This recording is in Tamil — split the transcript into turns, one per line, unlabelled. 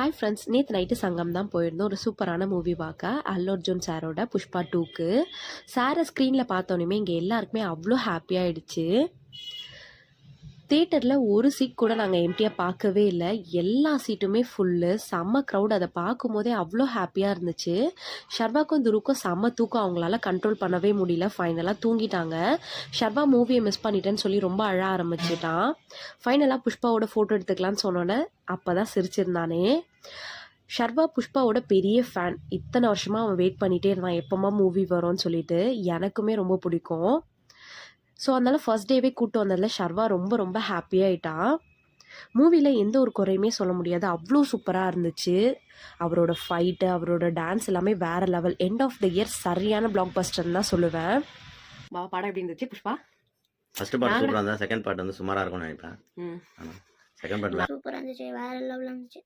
ஹாய் ஃப்ரெண்ட்ஸ் நேற்று நைட்டு சங்கம் தான் போயிருந்தோம். ஒரு சூப்பரான மூவி பார்க்க. அல்லு அர்ஜுன் சாரோட புஷ்பா டூக்கு சாரை ஸ்க்ரீனில் பார்த்தோன்னே இங்கே எல்லாருக்குமே அவ்வளோ ஹாப்பியாகிடுச்சு தேட்டரில் ஒரு சீட் கூட நாங்கள் எம்டியாக பார்க்கவே இல்லை. எல்லா சீட்டுமே ஃபுல்லு செம்ம க்ரௌட் அதை பார்க்கும்போதே அவ்வளோ ஹாப்பியாக இருந்துச்சு. ஷர்வாக்கும் துருக்கும் செம்ம தூக்கம். அவங்களால கண்ட்ரோல் பண்ணவே முடியல. ஃபைனலாக தூங்கிட்டாங்க. ஷர்வா மூவியை மிஸ் பண்ணிட்டேன்னு சொல்லி ரொம்ப அழ ஆரம்பிச்சிட்டான். ஃபைனலாக புஷ்பாவோட ஃபோட்டோ எடுத்துக்கலான்னு சொன்னோன்னே அப்போ தான் சிரிச்சிருந்தானே. ஷர்வா புஷ்பாவோட பெரிய ஃபேன் இத்தனை வருஷமாக அவன் வெயிட் பண்ணிகிட்டே இருந்தான். எப்போமா மூவி வரும்னு சொல்லிட்டு எனக்குமே ரொம்ப பிடிக்கும். ஸோ அதனால ஃபர்ஸ்ட் டேவே கூட்டு வந்ததில் ஷர்வா ரொம்ப ரொம்ப ஹாப்பியாயிட்டான் மூவியில் எந்த ஒரு குறையுமே சொல்ல முடியாது. அவ்வளோ சூப்பராக இருந்துச்சு. அவரோட ஃபைட்டு அவரோட டான்ஸ் எல்லாமே வேற level end of the year சரியான பிளாக் பஸ்டர்னு தான் சொல்லுவேன். பாபா படம் எப்படி இருந்துச்சு புஷ்பா?
ஃபர்ஸ்ட் பார்ட் சூப்பராக இருந்தால் செகண்ட் பார்ட் வந்து சுமாராக இருக்கும்னு நினைப்பேன் செகண்ட் பார்ட்டில்
சூப்பராக இருந்துச்சு. வேற லெவலில் இருந்துச்சு.